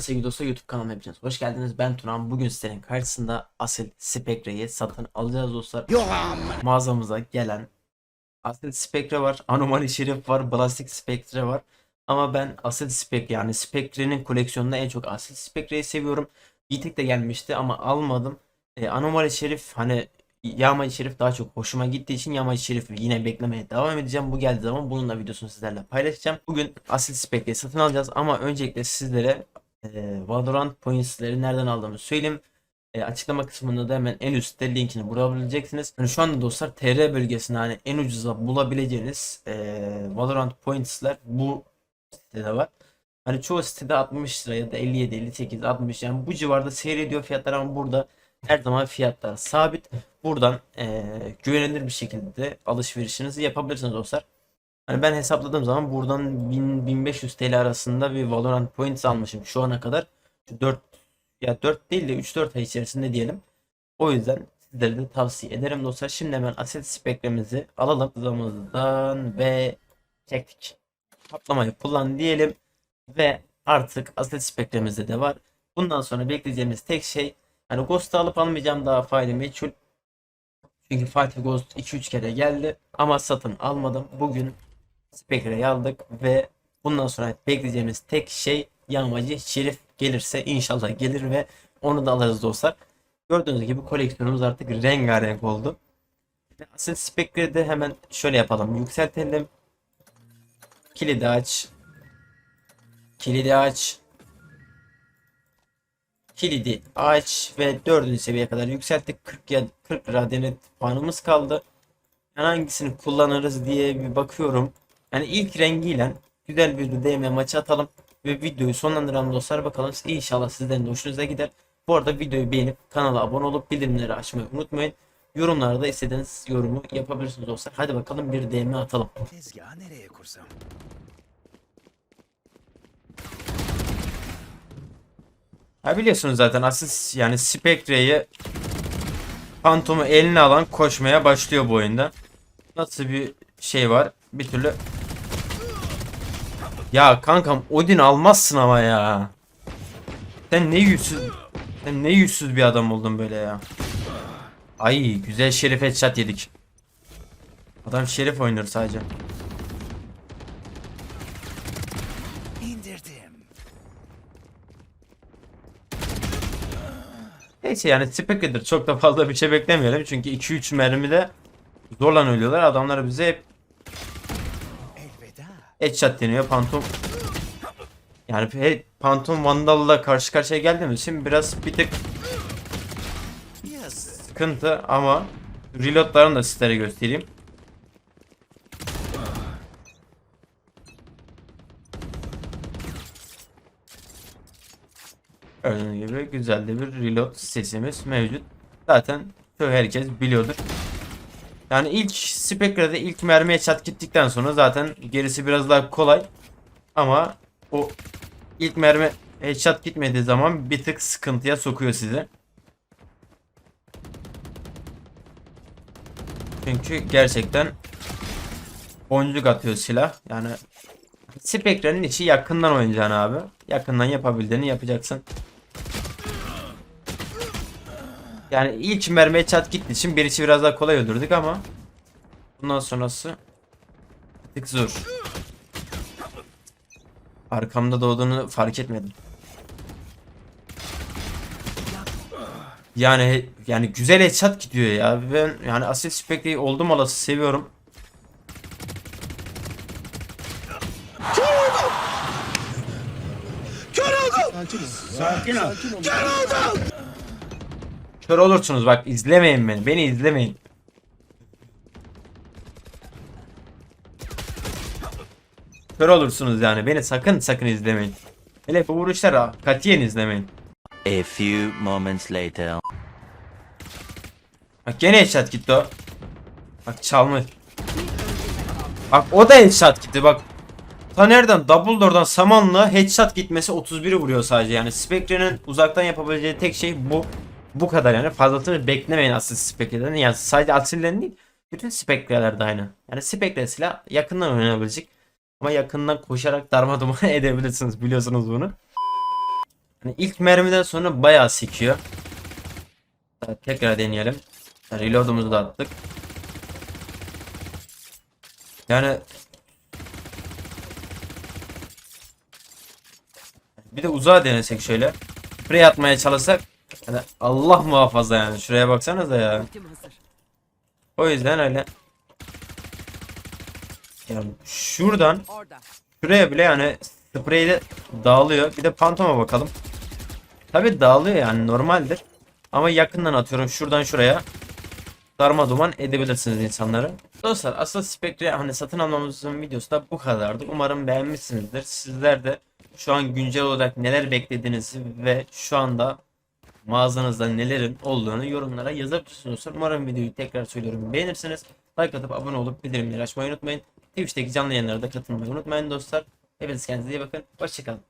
Sevgili dostlar YouTube kanalıma hepiniz hoş geldiniz. Ben Turan. Bugün sizlerin karşısında Asil Spectre'yi satın alacağız dostlar. Mağazamıza gelen Asil Spectre var, Anomali Şerif var, Plastik Spectre var. Ama ben Asil Spectre yani Spectre'nin koleksiyonunda en çok Asil Spectre'yi seviyorum. Yitik de gelmişti ama almadım. E, Anomali Şerif hani Yağmacı Şerif daha çok hoşuma gittiği için Yağmacı Şerif'i yine beklemeye devam edeceğim. Bu geldiği zaman bunun da videosunu sizlerle paylaşacağım. Bugün Asil Spectre'yi satın alacağız ama öncelikle sizlere e, Valorant Points'leri nereden aldığımı söyleyeyim. E, açıklama kısmında da hemen en üstte linkini bulabileceksiniz. Yani şu anda dostlar TR bölgesinde hani en ucuza bulabileceğiniz e, Valorant Points'ler bu sitede var. Hani çoğu sitede 60 lira ya da 57, 58, 60 yani bu civarda seyrediyor fiyatlar ama burada her zaman fiyatlar sabit. Buradan e, güvenilir bir şekilde alışverişinizi yapabilirsiniz dostlar. Hani ben hesapladığım zaman buradan 1000-1500 TL arasında bir Valorant Points almışım şu ana kadar. 4 ya 4 değil de 3-4 ay içerisinde diyelim. O yüzden sizlere de tavsiye ederim dostlar. Şimdi hemen aset spektremizi alalım hızımızdan ve çektik. Kaplamayı kullan diyelim ve artık aset spektremizde de var. Bundan sonra bekleyeceğimiz tek şey hani Ghost'u alıp almayacağım daha faili meçhul. Çünkü Fatih Ghost 2-3 kere geldi ama satın almadım. Bugün Spectre'yi aldık ve bundan sonra bekleyeceğimiz tek şey yağmacı Şerif gelirse inşallah gelir ve onu da alırız dostlar. Gördüğünüz gibi koleksiyonumuz artık rengarenk oldu. Asıl Spectre'yi de hemen şöyle yapalım. Yükseltelim. Kilidi aç. Kilidi aç. Kilidi aç ve 4. seviyeye kadar yükselttik. 40 ya 40 radyanet puanımız kaldı. Yani hangisini kullanırız diye bir bakıyorum. Yani ilk rengiyle güzel bir DM maçı atalım ve videoyu sonlandıralım dostlar bakalım inşallah sizlerin de hoşunuza gider. Bu arada videoyu beğenip kanala abone olup bildirimleri açmayı unutmayın. Yorumlarda istediğiniz yorumu yapabilirsiniz dostlar. Hadi bakalım bir DM atalım. Tezgahı nereye kursam? Ha biliyorsunuz zaten asıl yani Spectre'yi Phantom'u eline alan koşmaya başlıyor bu oyunda. Nasıl bir şey var bir türlü Ya kankam Odin almazsın ama ya. Sen ne yüzsüz sen ne yüzsüz bir adam oldun böyle ya. Ay güzel Şerif headshot yedik. Adam Şerif oynuyor sadece. İndirdim. Neyse yani Spectre çok da fazla bir şey beklemeyelim. Çünkü 2-3 mermide zorla ölüyorlar. Adamlar bize hep. Headshot deniyor. Phantom yani he, Phantom Vandal'la karşı karşıya geldiğimiz için biraz bir tık sıkıntı ama reloadlarını da sizlere göstereyim. Gördüğünüz gibi güzel de bir reload sesimiz mevcut. Zaten herkes biliyordur. Yani ilk Spectre'de ilk mermiye çat gittikten sonra zaten gerisi biraz daha kolay. Ama o ilk mermi headshot gitmediği zaman bir tık sıkıntıya sokuyor sizi. Çünkü gerçekten boncuk atıyor silah. Yani Spectre'nin içi yakından oynayacaksın abi. Yakından yapabildiğini yapacaksın. Yani ilk mermiye çat gittiği için birisi biraz daha kolay öldürdük ama bundan sonrası bir tık zor. Arkamda doğduğunu fark etmedim. Yani yani güzel headshot gidiyor ya. Ben yani Asil Spectre'yi oldum olası seviyorum. Kör olursunuz bak izlemeyin beni. Beni izlemeyin. Kör olursunuz yani. Beni sakın sakın izlemeyin. Hele bu vuruşları ha, katiyen izlemeyin. A few moments later. Bak gene headshot gitti o. Bak çalmış. Bak o da headshot gitti bak. Taner'den Dumbledore'dan Saman'la headshot gitmesi 31'i vuruyor sadece yani Spectre'nin uzaktan yapabileceği tek şey bu bu kadar yani fazlasını beklemeyin asil Spectre'den yani sadece asillerin değil bütün Spectre'ler de aynı. Yani Spectre silah yakından oynanabilecek ama yakından koşarak darmadağın edebilirsiniz biliyorsunuz bunu. Yani ilk mermiden sonra bayağı sekiyor tekrar deneyelim. Reload'umuzu da attık. Yani Bir de uzağa denesek şöyle. Buraya atmaya çalışsak. Yani Allah muhafaza yani. Şuraya baksanıza ya. Ultim hazır. O yüzden öyle. Yani şuradan şuraya bile yani spreyle dağılıyor. Bir de pantoma bakalım. Tabi dağılıyor yani normaldir. Ama yakından atıyorum şuradan şuraya. Darma duman edebilirsiniz insanları. Dostlar asıl Spectre hani satın almamızın videosu da bu kadardı. Umarım beğenmişsinizdir. Sizler de şu an güncel olarak neler beklediğinizi ve şu anda mağazanızda nelerin olduğunu yorumlara yazabilirsiniz. Umarım videoyu tekrar söylüyorum beğenirsiniz. Like atıp abone olup bildirimleri açmayı unutmayın. Twitch'teki canlı yayınlara da katılmayı unutmayın dostlar. Hepiniz kendinize iyi bakın. Hoşçakalın.